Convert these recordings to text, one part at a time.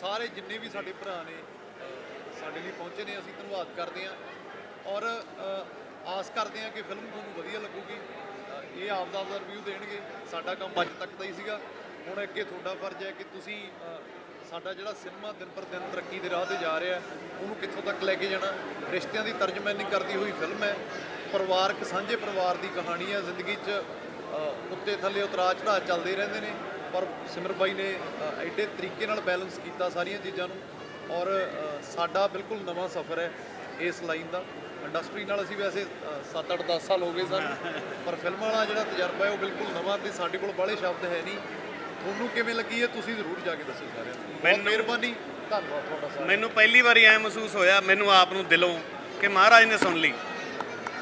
ਸਾਰੇ ਜਿੰਨੇ ਵੀ ਸਾਡੇ ਭਰਾ ਨੇ ਸਾਡੇ ਲਈ ਪਹੁੰਚੇ ਨੇ ਅਸੀਂ ਧੰਨਵਾਦ ਕਰਦੇ ਹਾਂ। ਔਰ ਆਸ ਕਰਦੇ ਹਾਂ ਕਿ ਫਿਲਮ ਤੁਹਾਨੂੰ ਵਧੀਆ ਲੱਗੂਗੀ। ਅ, ਇਹ ਆਪ ਦਾ ਰਿਵਿਊ ਦੇਣਗੇ। ਸਾਡਾ ਕੰਮ ਅੱਜ ਤੱਕ ਦਾ ਹੀ ਸੀਗਾ। ਹੁਣ ਅੱਗੇ ਤੁਹਾਡਾ ਫਰਜ਼ ਹੈ ਕਿ ਤੁਸੀਂ ਸਾਡਾ ਜਿਹੜਾ ਸਿਨੇਮਾ ਦਿਨ ਪਰ ਦਿਨ ਤਰੱਕੀ ਦੇ ਰਾਹ ਤੇ ਜਾ ਰਿਹਾ ਉਹਨੂੰ ਕਿੱਥੋਂ ਤੱਕ ਲੈ ਕੇ ਜਾਣਾ? ਰਿਸ਼ਤਿਆਂ ਦੀ ਤਰਜਮਾਨੀ ਕਰਦੀ ਹੋਈ ਫਿਲਮ ਹੈ। ਪਰਿਵਾਰਕ ਸਾਂਝੇ ਪਰਿਵਾਰ ਦੀ ਕਹਾਣੀ ਹੈ ਜ਼ਿੰਦਗੀ 'ਚ ਉੱਤੇ ਥੱਲੇ ਉਤਰਾਅ ਚੜਾਅ ਚੱਲਦੇ ਰਹਿੰਦੇ ਨੇ। ਪਰ ਸਿਮਰ ਬਾਈ ਨੇ ਐਡੇ ਤਰੀਕੇ ਨਾਲ ਬੈਲੈਂਸ ਕੀਤਾ ਸਾਰੀਆਂ ਚੀਜ਼ਾਂ ਨੂੰ ਔਰ ਸਾਡਾ ਬਿਲਕੁਲ ਨਵਾਂ ਸਫ਼ਰ ਹੈ ਇਸ ਲਾਈਨ ਦਾ। ਇੰਡਸਟਰੀ ਨਾਲ ਅਸੀਂ ਵੈਸੇ 7-8 10 ਸਾਲ ਹੋ ਗਏ ਸਨ ਪਰ ਫਿਲਮ ਵਾਲਾ ਜਿਹੜਾ ਤਜਰਬਾ ਹੈ ਉਹ ਬਿਲਕੁਲ ਨਵਾਂ ਤੇ ਸਾਡੇ ਕੋਲ ਬਾਹਲੇ ਸ਼ਬਦ ਹੈ ਨਹੀਂ। ਤੁਹਾਨੂੰ ਕਿਵੇਂ ਲੱਗੀ ਹੈ ਤੁਸੀਂ ਜ਼ਰੂਰ ਜਾ ਕੇ ਦੱਸੋ ਸਾਰਿਆਂ ਨੂੰ। ਬਹੁਤ ਮਿਹਰਬਾਨੀ ਧੰਨਵਾਦ ਤੁਹਾਡਾ ਸਾਰਿਆਂ ਮੈਨੂੰ ਪਹਿਲੀ ਵਾਰੀ ਐ ਮਹਿਸੂਸ ਹੋਇਆ ਮੈਨੂੰ ਆਪ ਨੂੰ ਦਿਲੋਂ ਕਿ ਮਹਾਰਾਜ ਨੇ ਸੁਣ ਲਈ।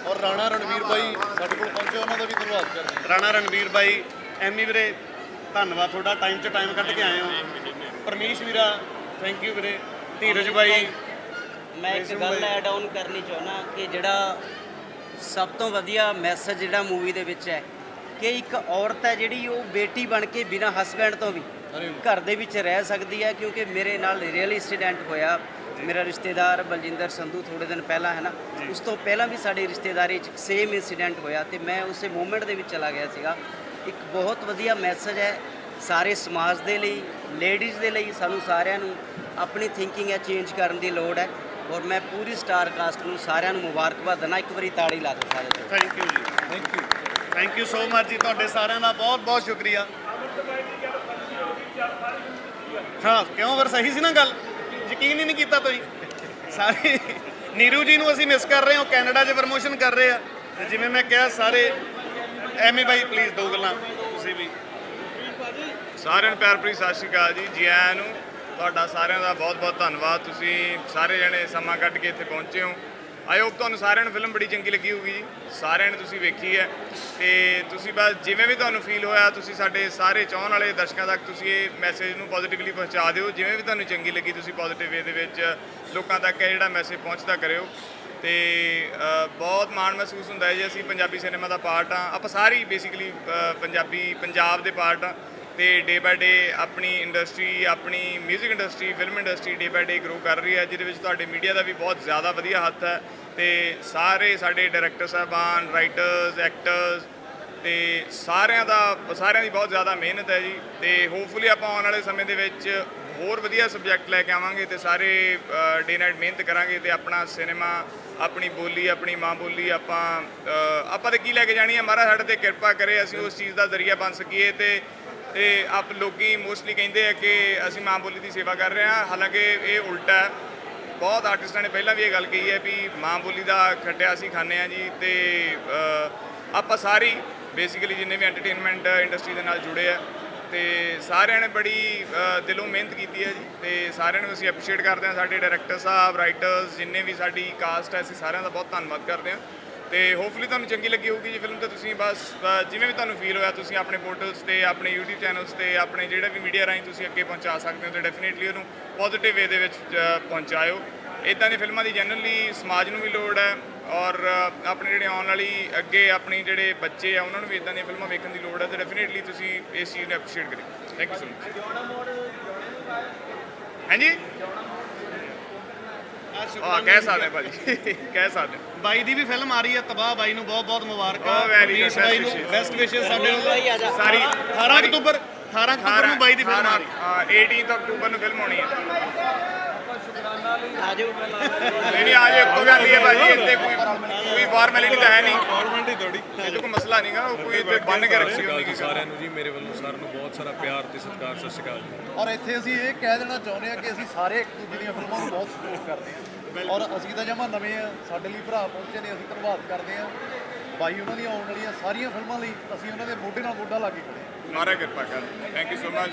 ਔਰ ਰਾਣਾ ਰਣਵੀਰ ਬਾਈ ਸਾਡੇ ਕੋਲ ਪਹੁੰਚੇ ਉਹਨਾਂ ਦਾ ਵੀ ਧੰਨਵਾਦ ਕਰਦੇ ਹਾਂ। ਰਾਣਾ ਰਣਵੀਰ ਬਾਈ ਐਮੀ ਵੀਰੇ ਧੰਨਵਾਦ ਤੁਹਾਡਾ ਟਾਈਮ 'ਚ ਟਾਈਮ ਕੱਢ ਕੇ ਆਏ ਹੋ। ਪਰਮੇਸ਼ ਵੀਰਾ ਥੈਂਕ ਯੂ ਵੀਰੇ। ਧੀਰਜ ਬਾਈ। ਮੈਂ ਇੱਕ ਗੱਲ ਐਡ ਆਨ ਕਰਨੀ ਚਾਹੁੰਦਾ ਕਿ ਜਿਹੜਾ ਸਭ ਤੋਂ ਵਧੀਆ ਮੈਸੇਜ ਜਿਹੜਾ ਮੂਵੀ ਦੇ ਵਿੱਚ ਹੈ ਕਿ ਇੱਕ ਔਰਤ ਹੈ ਜਿਹੜੀ ਉਹ ਬੇਟੀ ਬਣ ਕੇ ਬਿਨਾਂ ਹਸਬੈਂਡ ਤੋਂ ਵੀ ਘਰ ਦੇ ਵਿੱਚ ਰਹਿ ਸਕਦੀ ਹੈ ਕਿਉਂਕਿ ਮੇਰੇ ਨਾਲ ਰੀਅਲ ਇੰਸੀਡੈਂਟ ਹੋਇਆ। ਮੇਰਾ ਰਿਸ਼ਤੇਦਾਰ ਬਲਜਿੰਦਰ ਸੰਧੂ ਥੋੜੇ ਦਿਨ ਪਹਿਲਾਂ ਹੈ ਨਾ ਉਸ ਤੋਂ ਪਹਿਲਾਂ ਵੀ ਸਾਡੀ ਰਿਸ਼ਤੇਦਾਰੀ 'ਚ ਸੇਮ ਇੰਸੀਡੈਂਟ ਹੋਇਆ ਤੇ ਮੈਂ ਉਸੇ ਮੂਮੈਂਟ ਦੇ ਵਿੱਚ ਚਲਾ ਗਿਆ ਸੀਗਾ। ਇੱਕ ਬਹੁਤ ਵਧੀਆ ਮੈਸੇਜ ਹੈ ਸਾਰੇ ਸਮਾਜ ਦੇ ਲਈ ਲੇਡੀਜ਼ ਦੇ ਲਈ, ਸਾਨੂੰ ਸਾਰਿਆਂ ਨੂੰ ਆਪਣੀ ਥਿੰਕਿੰਗ ਹੈ ਚੇਂਜ ਕਰਨ ਦੀ ਲੋੜ ਹੈ। ਔਰ ਮੈਂ ਪੂਰੀ ਸਟਾਰ ਕਾਸਟ ਨੂੰ ਸਾਰਿਆਂ ਨੂੰ ਮੁਬਾਰਕਬਾਦ ਦਿੰਦਾ, ਇੱਕ ਵਾਰੀ ਤਾੜੀ ਲਾ ਦਿਓ ਸਾਰੇ thank you ji thank you thank you so much ji, ਤੁਹਾਡੇ ਸਾਰਿਆਂ ਦਾ ਬਹੁਤ ਬਹੁਤ ਸ਼ੁਕਰੀਆ। ਹਾਂ, ਕਿਉਂ ਫਿਰ ਸਹੀ ਸੀ ਨਾ ਗੱਲ? ਯਕੀਨ ਹੀ ਨਹੀਂ ਕੀਤਾ ਤੁਸੀਂ। ਸਾਰੇ, ਨੀਰੂ ਜੀ ਨੂੰ ਅਸੀਂ ਮਿਸ ਕਰ ਰਹੇ ਹਾਂ ਕੈਨੇਡਾ 'ਚ ਪ੍ਰਮੋਸ਼ਨ ਕਰ ਰਹੇ ਆ। ਤੇ ਜਿਵੇਂ ਮੈਂ ਕਿਹਾ, ਸਾਰੇ ਐਵੇਂ ਬਾਈ ਪਲੀਜ਼ ਦੋ ਗੱਲਾਂ ਤੁਸੀਂ ਵੀ। ਸਾਰਿਆਂ ਨੂੰ ਪਿਆਰ ਭਰੀ ਸਤਿ ਸ਼੍ਰੀ ਅਕਾਲ ਜੀ। ਜੀ ਆਇਆਂ ਨੂੰ ਤੁਹਾਡਾ ਸਾਰਿਆਂ ਦਾ ਬਹੁਤ-ਬਹੁਤ ਧੰਨਵਾਦ। ਤੁਸੀਂ ਸਾਰੇ ਜਣੇ ਸਮਾਂ ਕੱਢ ਕੇ ਇੱਥੇ ਪਹੁੰਚੇ ਹੋ। ਆਈ ਹੋਪ ਤੁਹਾਨੂੰ ਸਾਰਿਆਂ ਨੂੰ ਫਿਲਮ ਬੜੀ ਚੰਗੀ ਲੱਗੀ ਹੋਊਗੀ ਜੀ। ਸਾਰਿਆਂ ਨੇ ਤੁਸੀਂ ਵੇਖੀ ਹੈ। ਤੇ ਤੁਸੀਂ ਬਸ ਜਿਵੇਂ ਵੀ ਤੁਹਾਨੂੰ ਫੀਲ ਹੋਇਆ, ਤੁਸੀਂ ਸਾਡੇ ਸਾਰੇ ਚਾਹਣ ਵਾਲੇ ਦਰਸ਼ਕਾਂ ਤੱਕ ਤੁਸੀਂ ਇਹ ਮੈਸੇਜ ਨੂੰ ਪੋਜ਼ਿਟਿਵਲੀ ਪਹੁੰਚਾ ਦਿਓ। ਜਿਵੇਂ ਵੀ ਤੁਹਾਨੂੰ ਚੰਗੀ ਲੱਗੀ, ਤੁਸੀਂ ਪੋਜ਼ਿਟਿਵ ਵੇ ਦੇ ਵਿੱਚ ਲੋਕਾਂ ਤੱਕ ਇਹ ਜਿਹੜਾ ਮੈਸੇਜ ਪਹੁੰਚਦਾ ਕਰਿਓ। ਤੇ ਬਹੁਤ ਮਾਣ ਮਹਿਸੂਸ ਹੁੰਦਾ ਹੈ ਜੀ ਅਸੀਂ ਪੰਜਾਬੀ ਸਿਨੇਮਾ ਦਾ ਪਾਰਟ ਆ ਆਪਾਂ ਸਾਰੀ ਬੇਸਿਕਲੀ ਪੰਜਾਬੀ, ਪੰਜਾਬ ਦੇ ਪਾਰਟ ਆ ਤੇ ਡੇ ਬਾਏ ਡੇ ਆਪਣੀ ਇੰਡਸਟਰੀ ਆਪਣੀ 뮤직 industry film industry day by day grow ਕਰ ਰਹੀ ਹੈ, ਜਿਹਦੇ ਵਿੱਚ ਤੁਹਾਡੇ ਮੀਡੀਆ ਦਾ ਵੀ ਬਹੁਤ ਜ਼ਿਆਦਾ ਵਧੀਆ ਹੱਥ ਹੈ। ਤੇ ਸਾਰੇ ਸਾਡੇ ਡਾਇਰੈਕਟਰ ਸਾਹਿਬਾਨ ਰਾਈਟਰਸ ਐਕਟਰਸ ਤੇ ਸਾਰਿਆਂ ਦਾ, ਸਾਰਿਆਂ ਦੀ ਬਹੁਤ ਜ਼ਿਆਦਾ ਮਿਹਨਤ ਹੈ ਜੀ। ਤੇ ਹੋਪਫੁਲੀ ਆਪਾਂ ਆਉਣ ਵਾਲੇ ਸਮੇਂ ਦੇ ਵਿੱਚ ਹੋਰ ਵਧੀਆ ਸਬਜੈਕਟ ਲੈ ਕੇ ਆਵਾਂਗੇ ਤੇ ਸਾਰੇ ਡੇ ਨਾਈਟ ਮਿਹਨਤ ਕਰਾਂਗੇ ਤੇ ਆਪਣਾ ਸਿਨੇਮਾ ਆਪਣੀ ਬੋਲੀ, ਆਪਣੀ ਮਾਂ ਬੋਲੀ ਆਪਾਂ ਆਪਾਂ ਤੇ ਕੀ ਲੈ ਕੇ ਜਾਣੀ ਹੈ ਮਹਾਰਾਜ ਸਾਡੇ ਤੇ ਕਿਰਪਾ ਕਰੇ, ਅਸੀਂ ਉਸ ਚੀਜ਼ ਦਾ ਜ਼ਰੀਆ ਬਣ ਸਕੀਏ ਤੇ ਤੇ ਆਪ ਲੋਕੀ ਮੋਸਟਲੀ ਕਹਿੰਦੇ ਆ ਕਿ ਅਸੀਂ ਮਾਂ ਬੋਲੀ ਦੀ ਸੇਵਾ ਕਰ ਰਹੇ ਹਾਂ ਹਾਲਾਂਕਿ ਇਹ ਉਲਟਾ ਹੈ। ਬਹੁਤ ਆਰਟਿਸਟਾਂ ਨੇ ਪਹਿਲਾਂ ਵੀ ਇਹ ਗੱਲ ਕਹੀ ਹੈ ਵੀ ਮਾਂ ਬੋਲੀ ਦਾ ਖੱਟਿਆ ਅਸੀਂ ਖਾਂਦੇ ਆ ਜੀ ਤੇ ਆਪਾਂ ਸਾਰੀ ਬੇਸਿਕਲੀ ਜਿੰਨੇ ਵੀ ਐਂਟਰਟੇਨਮੈਂਟ ਇੰਡਸਟਰੀ ਦੇ ਨਾਲ ਜੁੜੇ ਆ ਤੇ ਸਾਰਿਆਂ ਨੇ ਬੜੀ ਦਿਲੋਂ ਮਿਹਨਤ ਕੀਤੀ ਹੈ ਜੀ। ਤੇ ਸਾਰਿਆਂ ਨੂੰ ਅਸੀਂ ਐਪਰੀਸ਼ੀਏਟ ਕਰਦੇ ਹਾਂ ਸਾਡੇ ਡਾਇਰੈਕਟਰ ਸਾਹਿਬ ਰਾਈਟਰਸ ਜਿੰਨੇ ਵੀ ਸਾਡੀ ਕਾਸਟ ਹੈ, ਅਸੀਂ ਸਾਰਿਆਂ ਦਾ ਬਹੁਤ ਧੰਨਵਾਦ ਕਰਦੇ ਹਾਂ। ਤੇ ਹੋਪਫੁਲੀ ਤੁਹਾਨੂੰ ਚੰਗੀ ਲੱਗੀ ਹੋਊਗੀ ਜੀ ਫਿਲਮ ਤੇ। ਤੁਸੀਂ ਬਸ ਜਿਵੇਂ ਵੀ ਤੁਹਾਨੂੰ ਫੀਲ ਹੋਇਆ, ਤੁਸੀਂ ਆਪਣੇ ਪੋਰਟਲਸ ਤੇ, ਆਪਣੇ YouTube ਚੈਨਲਸ ਤੇ, ਆਪਣੇ ਜਿਹੜੇ ਵੀ ਮੀਡੀਆ ਰਾਹੀਂ ਤੁਸੀਂ ਅੱਗੇ ਪਹੁੰਚਾ ਸਕਦੇ ਹੋ, ਤੇ ਡੈਫੀਨੇਟਲੀ ਉਹਨੂੰ ਪੋਜ਼ਿਟਿਵ ਵੇ ਦੇ ਵਿੱਚ ਪਹੁੰਚਾਇਓ। ਇਦਾਂ ਦੀ ਫਿਲਮਾਂ ਦੀ ਜਨਰਲੀ ਸਮਾਜ ਨੂੰ ਵੀ ਲੋੜ ਹੈ ਔਰ ਆਪਣੇ ਜਿਹੜੇ ਆਉਣ ਵਾਲੀ ਅੱਗੇ ਆਪਣੀ ਜਿਹੜੇ ਬੱਚੇ ਆ ਉਹਨਾਂ ਨੂੰ ਵੀ ਇਦਾਂ ਦੀਆਂ ਫਿਲਮਾਂ ਵੇਖਣ ਦੀ ਲੋੜ ਹੈ ਤੇ ਡੈਫੀਨੇਟਲੀ ਤੁਸੀਂ ਇਸ ਚੀਜ਼ ਨੂੰ ਐਪਰੀਸ਼ੀਏਟ ਕਰਿਓ ਥੈਂਕ ਯੂ ਸੋ ਮਚ ਹਾਂਜੀ ਹਾਂ ਕਹਿ ਸਕਦੇ ਭਾਜੀ ਕਹਿ ਸਕਦੇ। ਬਾਈ ਦੀ ਵੀ ਫਿਲਮ ਆ ਰਹੀ ਹੈ ਤਬਾਹ ਬਾਈ ਨੂੰ ਬਹੁਤ ਬਹੁਤ ਮੁਬਾਰਕਾਂ. ਪਰਮੇਸ਼ ਬਾਈ ਨੂੰ. ਬੈਸਟ ਵਿਸ਼ੇਸ ਸਾਡੇ ਆ। ਵੱਲੋਂ ਸਾਰੀ 18 ਅਕਤੂਬਰ 18 ਅਕਤੂਬਰ ਨੂੰ ਬਾਈ ਦੀ ਫਿਲਮ ਆ ਰਹੀ ਹੈ ਹਾਂ 18 ਅਕਤੂਬਰ ਨੂੰ ਫਿਲਮ ਹੋਣੀ ਹੈ ਆਜੋ। ਨਹੀਂ ਨਹੀਂ ਆਜੇ ਕੋਈ ਗੱਲ ਨਹੀਂ ਹੈ ਭਾਜੀ ਇੱਥੇ ਕੋਈ ਕੋਈ ਫਾਰਮੈਲਿਟੀ ਤਾਂ ਹੈ ਨਹੀਂ। ਫਾਰਮੈਲਿਟੀ ਥੋੜੀ ਇਹ ਤਾਂ ਕੋਈ ਮਸਲਾ ਨਹੀਂਗਾ ਉਹ ਕੋਈ ਇੱਥੇ ਬੰਨ ਕੇ ਰੱਖੀ ਹੁੰਦੀ ਜੀ ਸਾਰਿਆਂ ਨੂੰ ਜੀ ਮੇਰੇ ਵੱਲੋਂ ਸਾਰਿਆਂ ਨੂੰ ਬਹੁਤ ਸਾਰਾ ਪਿਆਰ ਤੇ ਸਤਿਕਾਰ ਸਤਿ ਸ਼੍ਰੀ ਅਕਾਲ ਜੀ। ਔਰ ਇੱਥੇ ਅਸੀਂ ਇਹ ਕਹਿ ਦੇਣਾ ਚਾਹੁੰਦੇ ਹਾਂ ਕਿ ਅਸੀਂ ਸਾਰੇ ਇੱਕ ਦੂਜੇ ਦੀਆਂ ਫਿਲਮਾਂ ਨੂੰ ਬਹੁਤ ਸਪੋਰਟ ਕਰਦੇ ਹਾਂ। ਔਰ ਅਸੀਂ ਤਾਂ ਜਮਾ ਨਵੇਂ ਆ ਸਾਡੇ ਲਈ ਭਰਾ ਪਹੁੰਚੇ ਨੇ ਅਸੀਂ ਧੰਨਵਾਦ ਕਰਦੇ ਹਾਂ। ਬਾਈ ਉਹਨਾਂ ਦੀਆਂ ਆਉਣ ਵਾਲੀਆਂ ਸਾਰੀਆਂ ਫਿਲਮਾਂ ਲਈ ਅਸੀਂ ਉਹਨਾਂ ਦੇ ਮੋਢੇ ਨਾਲ ਮੋਢਾ ਲਾ ਕੇ ਖੜੇ ਹਾਂ। ਮਾਰਾ ਕਿਰਪਾ ਕਰ ਥੈਂਕ ਯੂ ਸੋ ਮਚ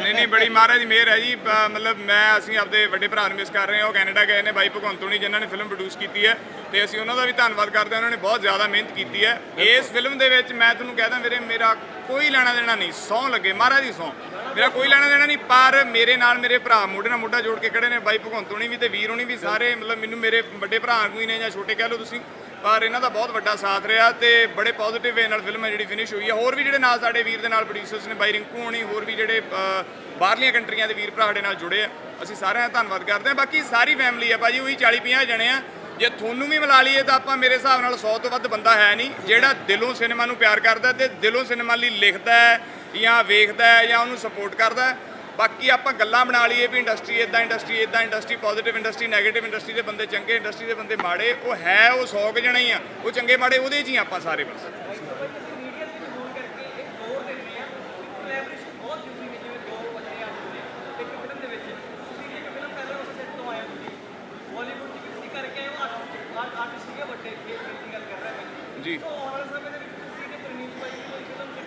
ਨਹੀਂ ਨਹੀਂ ਬੜੀ ਮਹਾਰਾਜ ਦੀ ਮਿਹਰ ਹੈ ਜੀ। ਪ- ਮਤਲਬ ਮੈਂ ਅਸੀਂ ਆਪਦੇ ਵੱਡੇ ਭਰਾ ਨੂੰ ਮਿਸ ਕਰ ਰਹੇ ਹਾਂ। ਉਹ ਕੈਨੇਡਾ ਗਏ ਨੇ ਬਾਈ ਭਗਵੰਤ ਹੁਣੀ ਜਿਨ੍ਹਾਂ ਨੇ ਫਿਲਮ ਪ੍ਰੋਡਿਊਸ ਕੀਤੀ ਹੈ। ਤੇ ਅਸੀਂ ਉਹਨਾਂ ਦਾ ਵੀ ਧੰਨਵਾਦ ਕਰਦੇ ਹਾਂ। ਉਹਨਾਂ ਨੇ ਬਹੁਤ ਜ਼ਿਆਦਾ ਮਿਹਨਤ ਕੀਤੀ ਹੈ। ਇਸ ਫਿਲਮ ਦੇ ਵਿੱਚ ਮੈਂ ਤੁਹਾਨੂੰ ਕਹਿਦਾ ਮੇਰੇ ਮੇਰਾ ਕੋਈ ਲੈਣਾ ਦੇਣਾ ਨਹੀਂ। ਸੌਂ ਲੱਗੇ। ਮਹਾਰਾਜ ਦੀ ਸੌਂ। ਮੇਰਾ ਕੋਈ ਲੈਣਾ ਦੇਣਾ ਨਹੀਂ ਪਰ ਮੇਰੇ ਨਾਲ ਮੇਰੇ ਭਰਾ ਮੋਢੇ ਨਾਲ ਮੋਢਾ ਜੋੜ ਕੇ ਖੜੇ ਨੇ। ਬਾਈ ਭਗਵੰਤ ਹੁਣੀ ਵੀ ਤੇ ਵੀਰ ਹੁਣੀ ਵੀ ਸਾਰੇ ਮਤਲਬ ਮੈਨੂੰ ਮੇਰੇ ਵੱਡੇ ਭਰਾ ਵਾਂਗੂ ਹੀ ਨੇ ਜਾਂ ਛੋਟੇ ਕਹਿ ਲਓ ਤੁਸੀਂ। ਪਰ ਇਹਨਾਂ ਦਾ ਬਹੁਤ ਵੱਡਾ ਸਾਥ ਰਿਹਾ ਤੇ ਬੜੇ ਪੋਜ਼ਿਟਿਵ ਵੇ ਨਾਲ ਫਿਲਮ ਹੈ ਜਿਹੜੀ ਫਿਨਿਸ਼ ਹੋਈ ਹੈ। ਹੋਰ ਵੀ ਜਿਹੜੇ ਨਾਲ ਸਾਡੇ ਵੀਰ ਦੇ ਨਾਲ ਪ੍ਰੋਡਿਊਸਰਸ ਨੇ, ਬਾਈ ਰਿੰਕੂ ਹੋਣੀ, ਹੋਰ ਵੀ ਜਿਹੜੇ ਬਾਹਰਲੀਆਂ ਕੰਟਰੀਆਂ ਦੇ ਵੀਰ ਭਰਾ ਸਾਡੇ ਨਾਲ ਜੁੜੇ ਆ। ਅਸੀਂ ਸਾਰਿਆਂ ਦਾ ਧੰਨਵਾਦ ਕਰਦੇ ਹਾਂ। ਬਾਕੀ ਸਾਰੀ ਫੈਮਿਲੀ ਆ ਭਾਜੀ, ਉਹੀ 40 50 ਜਣੇ ਆ। ਜੇ ਤੁਹਾਨੂੰ ਵੀ ਮਿਲਾ ਲਈਏ ਤਾਂ ਆਪਾਂ ਮੇਰੇ ਹਿਸਾਬ ਨਾਲ 100 ਤੋਂ ਵੱਧ ਬੰਦਾ ਹੈ ਨਹੀਂ, ਜਿਹੜਾ ਦਿਲੋਂ ਸਿਨੇਮਾ ਨੂੰ ਪਿਆਰ ਕਰਦਾ ਤੇ ਦਿਲੋਂ ਸਿਨੇਮਾ ਲਈ ਲਿਖਦਾ ਹੈ ਜਾਂ ਵੇਖਦਾ ਹੈ ਜਾਂ ਉਹਨੂੰ ਸਪੋਰਟ ਕਰਦਾ ਹੈ। ਬਾਕੀ ਆਪਾਂ ਗੱਲਾਂ ਬਣਾ ਲਈਏ ਵੀ ਇੰਡਸਟਰੀ ਇਦਾਂ ਇੰਡਸਟਰੀ ਇਦਾਂ industry positive industry negative industry ਦੇ ਬੰਦੇ ਚੰਗੇ ਇੰਡਸਟਰੀ ਦੇ ਬੰਦੇ ਮਾੜੇ, ਉਹ ਹੈ ਉਹ 100 ਕੁ ਜਣੇ ਹੀ ਆ, ਉਹ ਚੰਗੇ ਮਾੜੇ ਉਹਦੇ 'ਚ ਹੀ ਆਪਾਂ ਸਾਰੇ ਬਸ।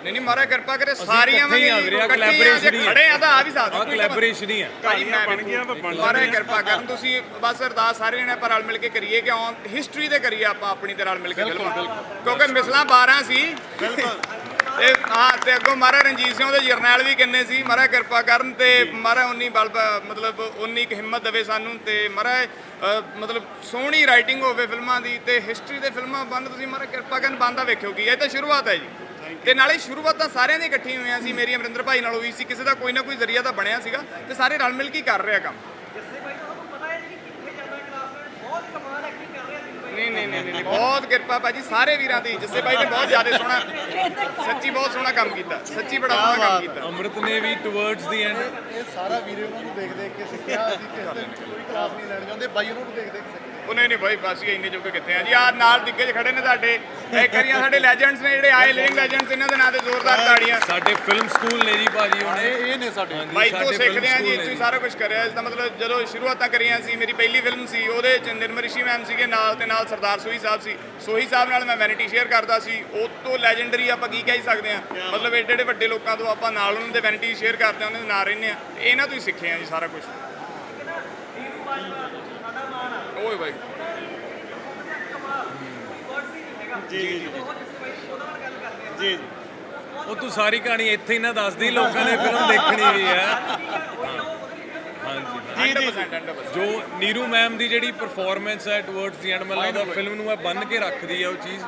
ਨਹੀਂ ਨਹੀਂ ਮਹਾਰਾਜ ਕਿਰਪਾ ਕਰੇ ਸਾਰੀਆਂ ਹੀ ਆ। ਖੜੇ ਆ ਤਾਂ ਆ ਵੀ ਸਾਥ ਆ ਕੋਲੈਬੋਰੇਸ਼ਨ ਹੀ ਆ। ਭਾਈ ਮੈਂ ਬਣ ਗਿਆ ਤਾਂ ਬਣ ਮਹਾਰਾਜ ਕਿਰਪਾ ਕਰਨ ਤੁਸੀਂ ਬਸ ਅਰਦਾਸ ਸਾਰੇ ਜਣੇ ਆਪਾਂ ਰਲ ਮਿਲ ਕੇ ਕਰੀਏ ਕਿ ਔਨ ਹਿਸਟਰੀ ਤੇ ਕਰੀਏ ਆਪਾਂ ਆਪਣੀ ਤੇ ਰਲ ਮਿਲ ਕੇ ਫਿਲਮ ਕਿਉਂਕਿ ਮਿਸਲਾਂ 12 ਸੀ। ਬਿਲਕੁਲ। ਤੇ ਹਾਂ ਤੇ ਅੱਗੋਂ ਮਹਾਰਾਜ ਰਣਜੀਤ ਸਿੰਘ ਦੇ ਜਰਨੈਲ ਵੀ ਕਿੰਨੇ ਸੀ। ਮਹਾਰਾਜ ਕਿਰਪਾ ਕਰਨ ਤੇ ਮਹਾਰਾਜ ਉਨੀ ਬਲ ਮਤਲਬ ਉਨੀ ਕੁ ਹਿੰਮਤ ਦੇਵੇ ਸਾਨੂੰ ਤੇ ਮਹਾਰਾਜ ਅ, ਮਤਲਬ ਸੋਹਣੀ ਰਾਈਟਿੰਗ ਹੋਵੇ ਫਿਲਮਾਂ ਦੀ ਤੇ ਹਿਸਟਰੀ ਦੇ ਫਿਲਮਾਂ ਬੰਦ ਤੁਸੀਂ ਮਹਾਰਾਜ ਕਿਰਪਾ ਕਰਨ ਬੰਦਾ ਵੇਖਿਓ ਕੀ ਇਹ ਤਾਂ ਸ਼ੁਰੂਆਤ ਹੈ ਜੀ। ਤੇ ਨਾਲੇ ਸ਼ੁਰੂਆਤ ਤਾਂ ਸਾਰਿਆਂ ਦੀ ਇਕੱਠੀ ਹੋਈਆਂ ਸੀ। ਮੇਰੀ ਅਮਰਿੰਦਰ ਭਾਈ ਨਾਲ ਹੋਈ ਸੀ। ਕਿਸੇ ਦਾ ਕੋਈ ਨਾ ਕੋਈ ਜ਼ਰੀਆ ਤਾਂ ਬਣਿਆ ਸੀਗਾ ਤੇ ਸਾਰੇ ਰਲ ਮਿਲ ਕੇ ਕਰ ਰਿਹਾ ਕੰਮ। ਨਹੀਂ ਨਹੀਂ ਨਹੀਂ ਨਹੀਂ ਬਹੁਤ ਕਿਰਪਾ ਭਾਜੀ ਸਾਰੇ ਵੀਰਾਂ ਦੀ। ਜੱਸੇ ਭਾਈ ਨੇ ਬਹੁਤ ਜ਼ਿਆਦਾ ਸੋਹਣਾ ਸੱਚੀ ਬਹੁਤ ਸੋਹਣਾ ਕੰਮ ਕੀਤਾ। ਸੱਚੀ ਬੜਾ ਸੋਹਣਾ ਕੰਮ ਕੀਤਾ। ਅੰਮ੍ਰਿਤ ਨੇ ਵੀ ਟੁਵਰਡਸ ਦੀ ਐਂਡ ਇਹ ਸਾਰਾ ਵੀਰੇ ਉਹਨਾਂ ਨੂੰ ਦੇਖ ਦੇਖ ਕੇ ਸਿੱਖਿਆ ਅਸੀਂ ਕਿਸੇ ਦਿਨ ਕੋਈ ਕਲਾਸ ਨਹੀਂ ਲੈਣ ਜਾਂਦੇ ਬਾਈ ਉਹਨਾਂ ਨੂੰ ਦੇਖ ਦੇਖ ਸਿੱਖਦੇ ਉਹ ਨਹੀਂ ਨਹੀਂ ਭਾਈ ਬਾਸੀ ਇੰਨੇ ਜੋਗੇ ਕਿੱਥੇ ਆ ਜੀ? ਆ ਨਾਲ ਦਿੱਗੇ 'ਚ ਖੜੇ ਨੇ ਤੁਹਾਡੇ ਇੱਕ ਵਾਰੀਆਂ ਸਾਡੇ ਲੈਜੈਂਡਸ ਨੇ ਜਿਹੜੇ ਆਏ ਲਿਵਿੰਗ ਲੈਜੈਂਡਸ ਇਹਨਾਂ ਦੇ ਨਾਂ ਤੇ ਜ਼ੋਰਦਾਰ ਤਾੜੀਆਂ। ਸਾਡੇ ਫਿਲਮ ਸਕੂਲ ਨੇ ਜੀ ਭਾਜੀ ਹੁਣੇ ਇਹ ਨੇ ਸਾਡੇ। ਬਾਈ ਤੋਂ ਸਾਡੇ ਸਿੱਖਦੇ ਆ ਜੀ ਨੇ ਸਾਰਾ ਕੁਝ ਕਰਿਆ। ਇਸ ਦਾ ਮਤਲਬ ਜਦੋਂ ਸ਼ੁਰੂਆਤਾਂ ਕਰੀਆਂ ਸੀ ਮੇਰੀ ਪਹਿਲੀ ਫਿਲਮ ਸੀ ਉਹਦੇ ਚ ਨਿਰਮਲ ਰਿਸ਼ੀ ਮੈਮ ਸੀਗੇ ਨਾਲ ਤੇ ਨਾਲ ਸਰਦਾਰ ਸੋਹੀ ਸਾਹਿਬ ਸੀ ਸੋਹੀ ਸਾਹਿਬ ਨਾਲ ਮੈਂ ਵੈਨਿਟੀ ਸ਼ੇਅਰ ਕਰਦਾ ਸੀ ਉਹ ਤੋਂ ਲੈਜੈਂਡਰੀ ਆਪਾਂ ਕੀ ਕਹਿ ਸਕਦੇ ਆ ਮਤਲਬ ਏਡੇ ਏਡੇ ਵੱਡੇ ਲੋਕਾਂ ਤੋਂ ਆਪਾਂ ਨਾਲ ਉਹਨਾਂ ਦੇ ਵੈਨਿਟੀ ਸ਼ੇਅਰ ਕਰਦੇ ਆ ਉਹਨਾਂ ਦੇ ਨਾਲ ਰਹਿੰਦੇ ਆ ਇਹਨਾਂ ਤੋਂ ਹੀ ਸਿੱਖੇ ਆ ਜੀ ਸਾਰਾ ਕੁਝ ਓਏ ਬਾਈ। ਉਹ ਤੂੰ ਸਾਰੀ ਕਹਾਣੀ ਇੱਥੇ ਹੀ ਨਾ ਦੱਸਦੀ ਲੋਕਾਂ ਨੇ ਫਿਲਮ ਦੇਖਣੀ ਵੀ ਹੈ। ਹਾਂਜੀ 100% 100% ਜੋ ਨੀਰੂ ਮੈਮ ਦੀ ਜਿਹੜੀ ਪਰਫਾਰਮੈਂਸ ਹੈ ਟੁਵਰਡਸ ਦੀ ਐਂਡ ਮੈਨੂੰ ਲੱਗਦਾ ਫਿਲਮ ਨੂੰ ਇਹ ਬੰਨ ਕੇ ਰੱਖਦੀ ਹੈ ਉਹ ਚੀਜ਼।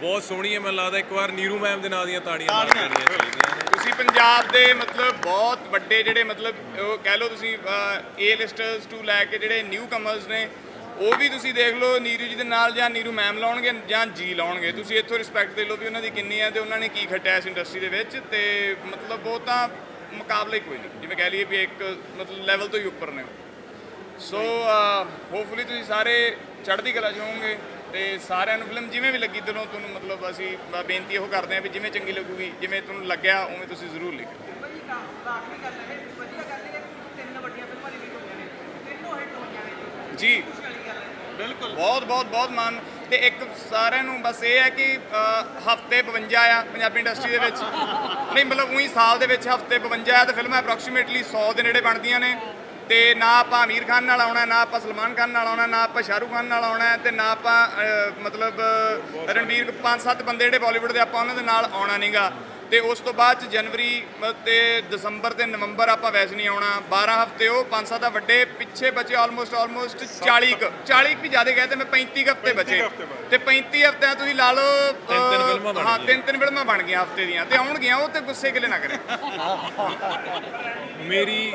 ਬਹੁਤ ਸੋਹਣੀ ਹੈ ਮੈਨੂੰ ਲੱਗਦਾ ਇੱਕ ਵਾਰ ਨੀਰੂ ਮੈਮ ਦੇ ਨਾਂ ਦੀਆਂ ਤਾੜੀਆਂ ਮਾਰ ਦੇਣੀਆਂ ਚਾਹੀਦੀਆਂ ਤੁਸੀਂ ਪੰਜਾਬ ਦੇ ਮਤਲਬ ਬਹੁਤ ਵੱਡੇ ਜਿਹੜੇ ਮਤਲਬ ਉਹ ਕਹਿ ਲਓ ਤੁਸੀਂ ਏ ਲਿਸਟਰਸ ਟੂ ਲੈ ਕੇ ਜਿਹੜੇ ਨਿਊ ਕਮਰਸ ਨੇ ਉਹ ਵੀ ਤੁਸੀਂ ਦੇਖ ਲਓ ਨੀਰੂ ਜੀ ਦੇ ਨਾਲ ਜਾਂ ਨੀਰੂ ਮੈਮ ਲਾਉਣਗੇ ਜਾਂ ਜੀ ਲਾਉਣਗੇ। ਤੁਸੀਂ ਇੱਥੋਂ ਰਿਸਪੈਕਟ ਦੇ ਲਓ ਵੀ ਉਹਨਾਂ ਦੀ ਕਿੰਨੀ ਹੈ ਤੇ ਉਹਨਾਂ ਨੇ ਕੀ ਖੱਟਿਆ ਇਸ ਇੰਡਸਟਰੀ ਦੇ ਵਿੱਚ ਤੇ ਮਤਲਬ ਉਹ ਤਾਂ ਮੁਕਾਬਲਾ ਹੀ ਕੋਈ ਨਹੀਂ। ਜਿਵੇਂ ਕਹਿ ਲਈਏ ਵੀ ਇੱਕ ਮਤਲਬ ਲੈਵਲ ਤੋਂ ਹੀ ਉੱਪਰ ਨੇ ਸੋ ਹੋਪਫੁਲੀ ਤੁਸੀਂ ਸਾਰੇ ਚੜ੍ਹਦੀ ਕਲਾ 'ਚ ਹੋਵੋਗੇ ਤੇ ਸਾਰਿਆਂ ਨੂੰ ਫਿਲਮ ਜਿਵੇਂ ਵੀ ਲੱਗੀ ਦਿਲੋਂ ਤੁਹਾਨੂੰ ਮਤਲਬ ਅਸੀਂ ਬੇਨਤੀ ਇਹੋ ਕਰਦੇ ਹਾਂ ਵੀ ਜਿਵੇਂ ਚੰਗੀ ਲੱਗੂਗੀ ਜਿਵੇਂ ਤੁਹਾਨੂੰ ਲੱਗਿਆ ਉਵੇਂ ਤੁਸੀਂ ਜ਼ਰੂਰ ਲਿਖੋ ਜੀ। ਬਿਲਕੁਲ। ਬਹੁਤ ਬਹੁਤ ਬਹੁਤ ਮਾਨ ਤੇ ਇੱਕ ਸਾਰਿਆਂ ਨੂੰ ਬਸ ਇਹ ਹੈ ਕਿ ਹਫ਼ਤੇ 52 ਆ ਪੰਜਾਬੀ ਇੰਡਸਟਰੀ ਦੇ ਵਿੱਚ। ਨਹੀਂ ਮਤਲਬ ਉਹੀ ਸਾਲ ਦੇ ਵਿੱਚ ਹਫ਼ਤੇ 52 ਆ ਤੇ ਫਿਲਮਾਂ ਅਪਰੋਕਸੀਮੇਟਲੀ 100 ਦੇ ਨੇੜੇ ਬਣਦੀਆਂ ਨੇ। ਤੇ ਨਾ ਆਪਾਂ ਅਮੀਰ ਖਾਨ ਨਾਲ ਆਉਣਾ ਨਾ ਆਪਾਂ ਸਲਮਾਨ ਖਾਨ ਨਾਲ ਆਉਣਾ ਨਾ ਆਪਾਂ ਸ਼ਾਹਰੁਖ ਖਾਨ ਨਾਲ ਆਉਣਾ ਹੈ ਤੇ ਨਾ ਆਪਾਂ ਮਤਲਬ ਅਹ, ਰਣਵੀਰ ਪੰਜ ਸੱਤ ਬੰਦੇ ਜਿਹੜੇ ਬਾਲੀਵੁੱਡ ਦੇ ਆਪਾਂ ਉਹਨਾਂ ਦੇ ਨਾਲ ਆਉਣਾ ਨਹੀਂਗਾ ਤੇ ਉਸ ਤੋਂ ਬਾਅਦ ਚ ਜਨਵਰੀ ਤੇ ਦਸੰਬਰ ਤੇ ਨਵੰਬਰ ਆਪਾਂ ਵੈਸੇ ਨਹੀਂ ਆਉਣਾ। 12 ਹਫ਼ਤੇ ਉਹ ਪੰਜ ਸੱਤ ਦਾ ਵੱਡੇ ਪਿੱਛੇ ਬਚੇ ਆਲਮੋਸਟ ਆਲਮੋਸਟ 40 ਕੁ। 40 ਵੀ ਜ਼ਿਆਦਾ ਗਏ ਤੇ ਮੈਂ 35 ਕੁ ਹਫ਼ਤੇ ਬਚੇ। ਤੇ 35 ਹਫ਼ਤਿਆਂ ਤੁਸੀਂ ਲਾ ਲਓ ਅਹ, ਤਿੰਨ- ਤਿੰਨ ਫਿਲਮਾਂ ਬਣ ਹਾਂ ਗਈਆਂ। ਤਿੰਨ ਤਿੰਨ ਫਿਲਮਾਂ ਬਣ ਗਈਆਂ ਹਫ਼ਤੇ ਦੀਆਂ। ਤੇ ਆਉਣਗੀਆਂ ਉਹ ਤੇ ਗੁੱਸੇ ਗਿਲੇ ਨਾ ਕਰੇ। ਮੇਰੀ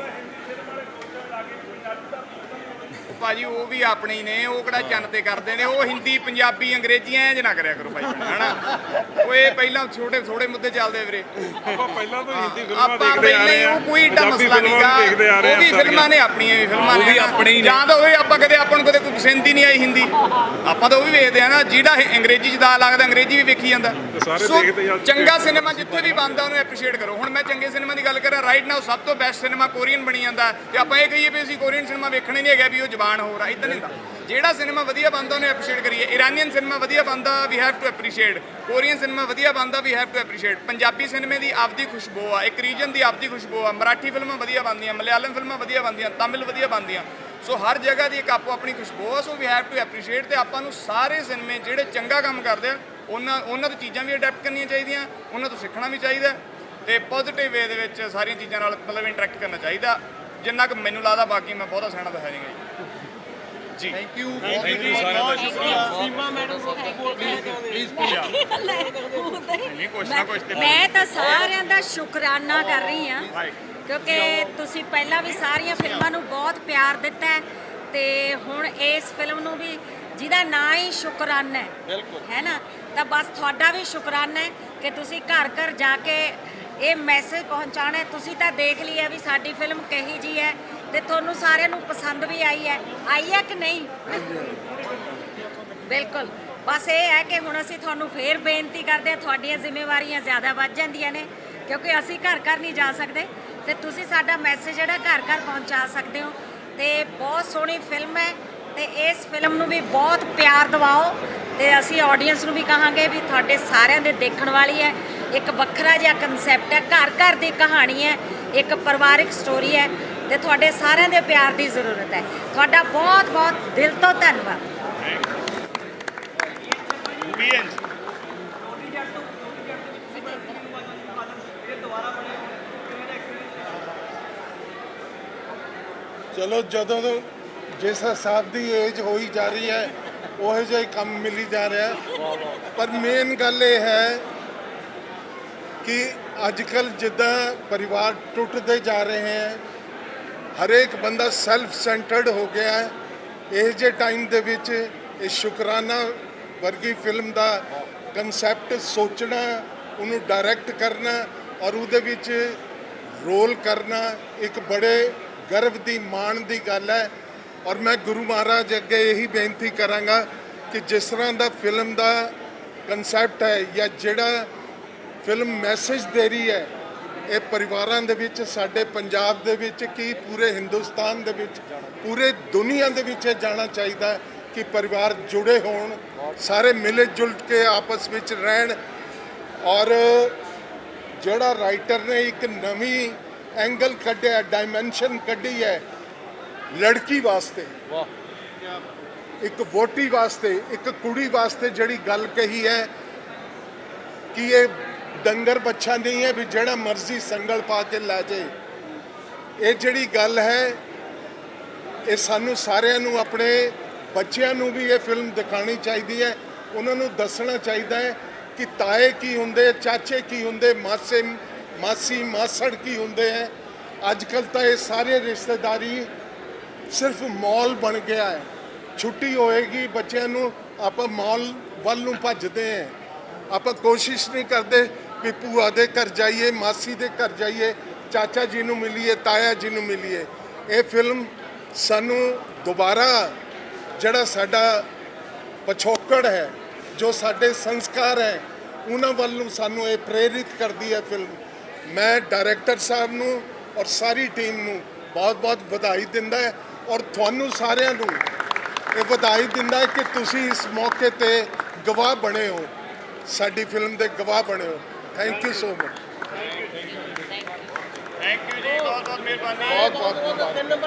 ਭਾਜੀ ਉਹ ਵੀ ਆਪਣੇ ਹੀ ਨੇ ਉਹ ਕਿਹੜਾ ਚੰਨ ਤੇ ਕਰਦੇ ਨੇ ਉਹ ਹਿੰਦੀ ਪੰਜਾਬੀ ਅੰਗਰੇਜ਼ੀ ਐਂ ਜ ਨਾ ਕਰਿਆ ਕਰੋ ਭਾਈ ਹਨਾ? ਉਹ ਇਹ ਪਹਿਲਾਂ ਛੋਟੇ ਥੋੜੇ ਮੁੱਦੇ ਚੱਲਦੇ ਵੀਰੇ। ਆਪਾਂ ਪਹਿਲਾਂ ਤੋਂ ਹਿੰਦੀ ਫਿਲਮਾਂ ਆਪਾਂ ਦੇਖਦੇ ਆ ਪਹਿਲੇ ਰਹੇ ਉਹ ਹਾਂ ਕੋਈ ਏਡਾ ਪੰਜਾਬੀ ਮਸਲਾ ਫਿਲਮਾਂ ਨਹੀਂਗਾ। ਵੀ ਦੇਖਦੇ ਆ ਰਹੇ ਉਹ ਵੀ ਹਾਂ ਫਿਲਮਾਂ ਨੇ ਆਪਣੀਆਂ ਵੀ ਫਿਲਮਾਂ ਉਹ ਨੇ ਵੀ ਹਨਾ। ਆਪਣੇ ਹੀ ਨੇ। ਜਾਂ ਤਾਂ ਉਹ ਆਪਾਂ ਕਦੇ ਆਪਾਂ ਨੂੰ ਕਦੇ ਕੋਈ ਪਸੰਦ ਹੀ ਨਹੀਂ ਆਈ ਹਿੰਦੀ। ਆਪਾਂ ਤਾਂ ਉਹ ਵੀ ਵੇਖਦੇ ਆ ਨਾ ਜਿਹੜਾ ਅੰਗਰੇਜ਼ੀ 'ਚ ਦਾ ਲੱਗਦਾ ਅੰਗਰੇਜ਼ੀ ਵੀ ਵੇਖੀ ਜਾਂਦਾ। ਸਾਰੇ ਦੇਖਦੇ। ਚੰਗਾ ਸਿਨੇਮਾ ਜਿੱਥੇ ਵੀ ਬਣਦਾ ਉਹਨੂੰ ਐਪਰੀਸ਼ੀਏਟ ਕਰੋ। ਹੁਣ ਮੈਂ ਚੰਗੇ ਸਿਨੇਮਾ ਦੀ ਗੱਲ ਕਰਾਂ ਰਾਈਟ ਨਾਓ ਸਭ ਤੋਂ ਬੈਸਟ ਸਿਨੇਮਾ ਕੋਰੀਅਨ ਬਣੀ ਜਾਂਦਾ। ਤੇ ਆਪਾਂ ਇਹ ਕਹੀਏ ਵੀ ਅਸੀਂ ਕੋਰੀਅਨ ਸਿਨੇਮਾ ਵੇਖਣਾ ਹੀ ਨਹੀਂ ਹੈਗਾ ਵੀ ਉਹ ਜ਼ਬਾਨ ਹੋਰ ਆ ਇਦਾਂ ਨਹੀਂ ਹੁੰਦਾ। ਜਿਹੜਾ ਸਿਨੇਮਾ ਵਧੀਆ ਬਣਦਾ ਉਹਨੂੰ ਐਪਰੀਸ਼ੀਏਟ ਕਰੀਏ। ਇਰਾਨੀਅਨ ਸਿਨੇਮਾ ਵਧੀਆ ਬਣਦਾ we have to appreciate Korean cinema ਵਧੀਆ ਬਣਦਾ we have to appreciate Punjabi ਸਿਨੇਮੇ ਦੀ ਆਪਦੀ ਖੁਸ਼ਬੂ ਆ ਇੱਕ ਰੀਜਨ ਦੀ ਆਪਦੀ ਖੁਸ਼ਬੂ ਆ। ਮਰਾਠੀ ਫਿਲਮਾਂ ਵਧੀਆ ਬਣਦੀਆਂ ਮਲਿਆਲਮ ਫਿਲਮਾਂ ਵਧੀਆ ਬਣਦੀਆਂ ਤਮਿਲ ਵਧੀਆ ਬਣਦੀਆਂ। ਸੋ ਹਰ ਜਗ੍ਹਾ ਦੀ ਇੱਕ ਆਪੋ ਆਪਣੀ ਖੁਸ਼ਬੂ ਆ so we have to appreciate ਤੇ ਆਪਾਂ ਨੂੰ ਸਾਰੇ ਸਿਨੇਮੇ ਜਿਹੜੇ ਚੰਗਾ ਕੰਮ ਕਰਦੇ ਆ ਉਹਨਾਂ ਉਹਨਾਂ ਤੋਂ ਚੀਜ਼ਾਂ ਵੀ ਅਡਾਪਟ ਕਰਨੀਆਂ ਚਾਹੀਦੀਆਂ ਉਹਨਾਂ ਤੋਂ ਸਿੱਖਣਾ ਵੀ ਚਾਹੀਦਾ ਤੇ ਪੋਜ਼ਿਟਿਵ ਵੇ ਦੇ ਵਿੱਚ ਸਾਰੀਆਂ ਚੀਜ਼ਾਂ ਨਾਲ ਮਤਲਬ ਇੰਟਰੈਕਟ ਕਰਨਾ ਚਾਹੀਦਾ। ਜਿੰਨਾ ਕਿ ਮੈਨੂੰ ਲੱਗਦਾ ਬਾਕੀ ਮੈਂ ਬਹੁਤਾ ਸਿਆਣਾ ਤਾਂ ਹੈ ਨਹੀਂ ਜੀ। ਥੈਂਕ ਯੂ ਥੈਂਕ ਯੂ ਸਾਰਿਆਂ ਦਾ ਨਹੀਂ ਕੁਛ ਨਾ ਕੁਛ ਤੇ ਮੈਂ ਤਾਂ ਸਾਰਿਆਂ ਦਾ ਸ਼ੁਕਰਾਨਾ ਕਰ ਰਹੀ ਹਾਂ. ਕਿਉਂਕਿ ਤੁਸੀਂ ਪਹਿਲਾਂ ਵੀ ਸਾਰੀਆਂ ਫਿਲਮਾਂ ਨੂੰ ਬਹੁਤ ਪਿਆਰ ਦਿੱਤਾ ਹੈ ਤੇ ਹੁਣ ਇਸ ਫਿਲਮ ਨੂੰ ਵੀ ਜਿਹਦਾ ਨਾਂ ਹੀ ਸ਼ੁਕਰਾਨਾ ਹੈ। ਬਿਲਕੁਲ। ਹੈ ਨਾ? ਤਾਂ ਬਸ ਤੁਹਾਡਾ ਵੀ ਸ਼ੁਕਰਾਨਾ ਹੈ ਕਿ ਤੁਸੀਂ ਘਰ ਘਰ ਜਾ ਕੇ ਇਹ ਮੈਸੇਜ ਪਹੁੰਚਾਉਣਾ ਹੈ। ਤੁਸੀਂ ਤਾਂ ਦੇਖ ਲਈ ਹੈ ਵੀ ਸਾਡੀ ਫਿਲਮ ਕਹੀ ਜੀ ਹੈ ਤੇ ਤੁਹਾਨੂੰ ਸਾਰਿਆਂ ਨੂੰ ਪਸੰਦ ਵੀ ਆਈ ਹੈ। ਆਈ ਹੈ ਕਿ ਨਹੀਂ? ਬਿਲਕੁਲ। ਬਸ ਇਹ ਹੈ ਕਿ ਹੁਣ ਅਸੀਂ ਤੁਹਾਨੂੰ ਫੇਰ ਬੇਨਤੀ ਕਰਦੇ ਹਾਂ ਤੁਹਾਡੀਆਂ ਜ਼ਿੰਮੇਵਾਰੀਆਂ ਜ਼ਿਆਦਾ ਵੱਧ ਜਾਂਦੀਆਂ ਨੇ ਕਿਉਂਕਿ ਅਸੀਂ ਘਰ ਘਰ ਨਹੀਂ ਜਾ ਸਕਦੇ। ਤੇ ਤੁਸੀਂ ਸਾਡਾ ਮੈਸੇਜ ਜਿਹੜਾ ਘਰ ਘਰ ਪਹੁੰਚਾ ਸਕਦੇ ਹੋ। ਤੇ ਬਹੁਤ ਸੋਹਣੀ ਫਿਲਮ ਹੈ ਤੇ ਇਸ ਫਿਲਮ ਨੂੰ ਵੀ ਬਹੁਤ ਪਿਆਰ ਦਿਵਾਓ। ਤੇ ਅਸੀਂ ਆਡੀਅנס ਨੂੰ ਵੀ ਕਹਾਂਗੇ ਵੀ ਤੁਹਾਡੇ ਸਾਰਿਆਂ ਦੇ ਦੇਖਣ ਵਾਲੀ ਹੈ। ਇੱਕ ਵੱਖਰਾ ਜਿਹਾ ਕਨਸੈਪਟ ਹੈ, ਘਰ ਘਰ ਦੀ ਕਹਾਣੀ ਹੈ, ਇੱਕ ਪਰਿਵਾਰਿਕ ਸਟੋਰੀ ਹੈ। ਤੇ ਤੁਹਾਡੇ ਸਾਰਿਆਂ ਦੇ ਪਿਆਰ ਦੀ ਜ਼ਰੂਰਤ ਹੈ। ਤੁਹਾਡਾ ਬਹੁਤ ਬਹੁਤ ਦਿਲ ਤੋਂ ਧੰਨਵਾਦ। ਚਲੋ ਜਦੋਂ ਜਿਸ ਹਿਸਾਬ ਦੀ ਏਜ ਹੋਈ ਜਾ ਰਹੀ ਹੈ, ਉਹੋ ਜਿਹਾ ਹੀ ਕੰਮ ਮਿਲੀ ਜਾ ਰਿਹਾ। ਪਰ ਮੇਨ ਗੱਲ ਇਹ ਹੈ ਕਿ ਅੱਜ ਕੱਲ ਜਿੱਦਾਂ ਪਰਿਵਾਰ ਟੁੱਟਦੇ ਜਾ ਰਹੇ ਹੈ, ਹਰੇਕ ਬੰਦਾ ਸੈਲਫ ਸੈਂਟਰਡ ਹੋ ਗਿਆ ਹੈ। ਇਹ ਜੇ ਟਾਈਮ ਦੇ ਵਿੱਚ ਇਹ ਸ਼ੁਕਰਾਨਾ ਵਰਗੀ ਫਿਲਮ ਦਾ ਕਨਸੈਪਟ ਸੋਚਣਾ, ਉਹਨੂੰ ਡਾਇਰੈਕਟ ਕਰਨਾ ਔਰ ਉਹਦੇ ਵਿੱਚ ਰੋਲ ਕਰਨਾ, ਇੱਕ ਬੜੇ ਗਰਵ ਦੀ, ਮਾਣ ਦੀ ਗੱਲ ਹੈ। ਔਰ ਮੈਂ ਗੁਰੂ ਮਹਾਰਾਜ ਅੱਗੇ ਇਹੀ ਬੇਨਤੀ ਕਰਾਂਗਾ ਕਿ ਜਿਸ ਤਰ੍ਹਾਂ ਦਾ ਫਿਲਮ ਦਾ ਕਨਸੈਪਟ ਹੈ ਜਾਂ ਜਿਹੜਾ ਫਿਲਮ ਮੈਸੇਜ ਦੇ ਰਹੀ ਹੈ, ਇਹ ਪਰਿਵਾਰਾਂ ਦੇ ਵਿੱਚ, ਸਾਡੇ ਪੰਜਾਬ ਦੇ ਵਿੱਚ ਕੀ ਪੂਰੇ ਹਿੰਦੁਸਤਾਨ ਦੇ ਵਿੱਚ, ਪੂਰੇ ਦੁਨੀਆ ਦੇ ਵਿੱਚ ਇਹ ਜਾਣਾ ਚਾਹੀਦਾ ਕਿ ਪਰਿਵਾਰ ਜੁੜੇ ਹੋਣ, ਸਾਰੇ ਮਿਲੇ ਜੁਲ ਕੇ ਆਪਸ ਵਿੱਚ ਰਹਿਣ। ਔਰ ਜਿਹੜਾ ਰਾਈਟਰ ਨੇ ਇੱਕ ਨਵੀਂ ਐਂਗਲ ਕੱਢਿਆ ਡਾਈਮੈਂਸ਼ਨ ਕੱਢੀ ਹੈ। ਲੜਕੀ ਵਾਸਤੇ। ਇੱਕ ਵੋਟੀ ਵਾਸਤੇ ਇੱਕ ਕੁੜੀ ਵਾਸਤੇ ਜਿਹੜੀ ਗੱਲ ਕਹੀ ਹੈ ਕਿ ਇਹ ਡੰਗਰ ਬੱਚਾ ਨਹੀਂ ਹੈ ਵੀ ਜਿਹੜਾ ਮਰਜ਼ੀ ਸੰਗਲ ਪਾ ਕੇ ਲੈ ਜਾਏ। ਇਹ ਜਿਹੜੀ ਗੱਲ ਹੈ ਇਹ ਸਾਨੂੰ ਸਾਰਿਆਂ ਨੂੰ ਆਪਣੇ ਬੱਚਿਆਂ ਨੂੰ ਵੀ ਇਹ ਫਿਲਮ ਦਿਖਾਣੀ ਚਾਹੀਦੀ ਹੈ। ਉਹਨਾਂ ਨੂੰ ਦੱਸਣਾ ਚਾਹੀਦਾ ਹੈ ਕਿ ਤਾਏ ਕੀ ਹੁੰਦੇ ਚਾਚੇ ਕੀ ਹੁੰਦੇ ਮਾਸੇ ਮਾਸੀ ਮਾਸੜ ਕੀ ਹੁੰਦੇ ਹੈ? ਅੱਜ ਕੱਲ ਤਾਂ ਇਹ ਸਾਰੇ ਰਿਸ਼ਤੇਦਾਰੀ ਸਿਰਫ ਮਾਲ ਬਣ ਗਿਆ ਹੈ। ਛੁੱਟੀ ਹੋਏਗੀ, ਬੱਚਿਆਂ ਨੂੰ ਆਪਾਂ ਮਾਲ ਵੱਲ ਨੂੰ ਭੱਜਦੇ ਹਾਂ। ਆਪਾਂ ਕੋਸ਼ਿਸ਼ ਨਹੀਂ ਕਰਦੇ ਵੀ ਭੂਆ ਦੇ ਘਰ ਜਾਈਏ, ਮਾਸੀ ਦੇ ਘਰ ਜਾਈਏ, ਚਾਚਾ ਜੀ ਨੂੰ ਮਿਲੀਏ, ਤਾਇਆ ਜੀ ਨੂੰ ਮਿਲੀਏ। ਇਹ ਫਿਲਮ ਸਾਨੂੰ ਦੁਬਾਰਾ ਜਿਹੜਾ ਸਾਡਾ ਪਛੋਕੜ ਹੈ, ਜੋ ਸਾਡੇ ਸੰਸਕਾਰ ਹੈ, ਉਹਨਾਂ ਵੱਲ ਨੂੰ ਸਾਨੂੰ ਇਹ ਪ੍ਰੇਰਿਤ ਕਰਦੀ ਹੈ ਫਿਲਮ ਮੈਂ ਡਾਇਰੈਕਟਰ ਸਾਹਿਬ ਨੂੰ ਔਰ ਸਾਰੀ ਟੀਮ ਨੂੰ ਬਹੁਤ-ਬਹੁਤ ਵਧਾਈ ਦਿੰਦਾ ਹੈ ਔਰ ਤੁਹਾਨੂੰ ਸਾਰਿਆਂ ਨੂੰ ਇਹ ਵਧਾਈ ਦਿੰਦਾ ਕਿ ਤੁਸੀਂ ਇਸ ਮੌਕੇ ਤੇ ਗਵਾਹ ਬਣੇ ਹੋ। ਸਾਡੀ ਫਿਲਮ ਦੇ ਗਵਾਹ ਬਣੇ ਹੋ। Thank you so much thank you ji ਬਹੁਤ ਬਹੁਤ ਮਿਹਰਬਾਨੀ। ਬਹੁਤ ਬਹੁਤ ਧੰਨਵਾਦ।